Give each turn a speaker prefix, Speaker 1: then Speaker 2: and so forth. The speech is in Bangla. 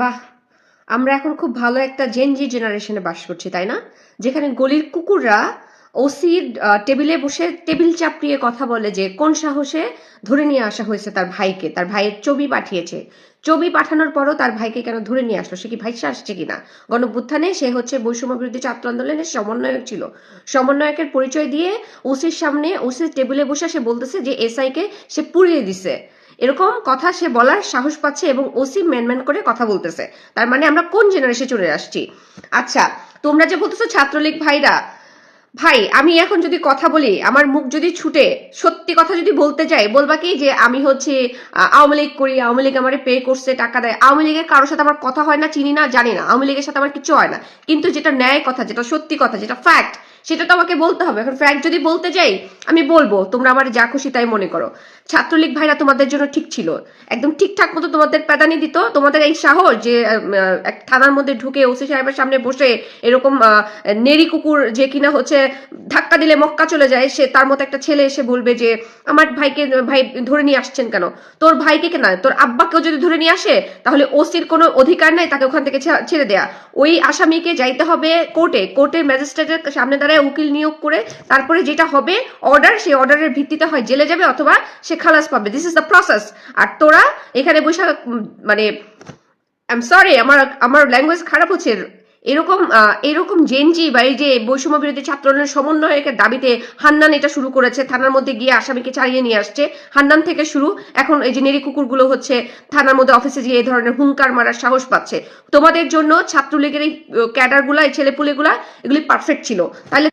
Speaker 1: বাহ, আমরা এখন খুব ভালো একটা জেনজি জেনারেশনে বাস করছি, তাই না? যেখানে গলির কুকুররা ওসির টেবিলে বসে টেবিল চাপড়িয়ে কথা বলে যে, কোন সাহসে ধরে নিয়ে আসা হয়েছে তার ভাইকে, তার ভাইয়ের ছবি পাঠিয়েছে। ছবি পাঠানোর পরও তার ভাইকে কেন ধরে নিয়ে আসলো? সে কি ভাইসে আসছে কিনা? গণবুত্থানে সে হচ্ছে বৈষম্য বিরোধী ছাত্র আন্দোলনের সমন্বয়ক ছিল। সমন্বয়কের পরিচয় দিয়ে ওসির সামনে ওসির টেবিলে বসে সে বলতেছে যে এসআই কে সে পুড়িয়ে দিছে। এরকম কথা সে বলার সাহস পাচ্ছে এবং ওসি ম্যানম্যান করে কথা বলতেছে। তার মানে আমরা কোন জেনারেশনে চলে আসছি? আচ্ছা তোমরা যে বলতেছো ছাত্রলীগ ভাইরা, ভাই, আমি এখন যদি কথা বলি, আমার মুখ যদি ছুটে, সত্যি কথা যদি বলতে যাই, বলবা কি যে আমি হচ্ছে আওয়ামী লীগ করি, আওয়ামী লীগ আমার পে করছে, টাকা দেয়। আওয়ামী লীগের কারোর সাথে আমার কথা হয় না, চিনি না, জানি না। আওয়ামী লীগের সাথে আমার কিছু হয় না। কিন্তু যেটা ন্যায় কথা, যেটা সত্যি কথা, যেটা ফ্যাক্ট সেটা তো আমাকে বলতে হবে। এখন ফ্যাক্ট যদি বলতে যাই আমি বলব, তোমরা আমার যা খুশি তাই মনে করো। ছাত্রলীগ ভাইরা তোমাদের জন্য ঠিক ছিল। একদম ঠিকঠাক মতো তোমাদের প্যাদানি দিত। তোমাদের এই সাহস যে এক থানার মধ্যে ঢুকে ওসি সাহেবের সামনে বসে এরকম নেরি কুকুর যে কিনা হচ্ছে, ধাক্কা দিলে মক্কা চলে যায়, সে তার মতো একটা ছেলে এসে বলবে যে, আমার ভাইকে, ভাই ধরে নিয়ে আসছেন কেন? তোর ভাইকে কেন? তোর আব্বাকেও যদি ধরে নিয়ে আসে, তাহলে ওসির কোনো অধিকার নাই তাকে ওখান থেকে ছেড়ে দেয়া। ওই আসামিকে যাইতে হবে কোর্টে। কোর্টের ম্যাজিস্ট্রেটের সামনে দাঁড়ায় উকিল নিয়োগ করে, তারপরে যেটা হবে অর্ডার সেই অর্ডারের ভিত্তিতে হয়, জেলে যাবে অথবা সে খালাস পাবে। দিস ইজ দ্য প্রসেস আর তোরা এখানে বসে মানে আই এম সরি আমার আমার ল্যাঙ্গুয়েজ খারাপ হচ্ছে। এরকম এরকম জেনজি বা এই যে বৈষম্য বিরোধী ছাত্র আন্দোলনের সমন্বয়কের দাবিতে হান্নান এটা শুরু করেছে। থানার মধ্যে গিয়ে আসামিকে ছাড়িয়ে নিয়ে আসছে। হান্নান থেকে শুরু, এখন এই যে নেরি কুকুরগুলো হচ্ছে, থানার মধ্যে অফিসে গিয়ে এই ধরনের হুঙ্কার মারার সাহস পাচ্ছে। তোমাদের জন্য ছাত্রলীগের এই ক্যাডারগুলা, এই ছেলেপুলেগুলা, এগুলি পারফেক্ট ছিল। তাহলে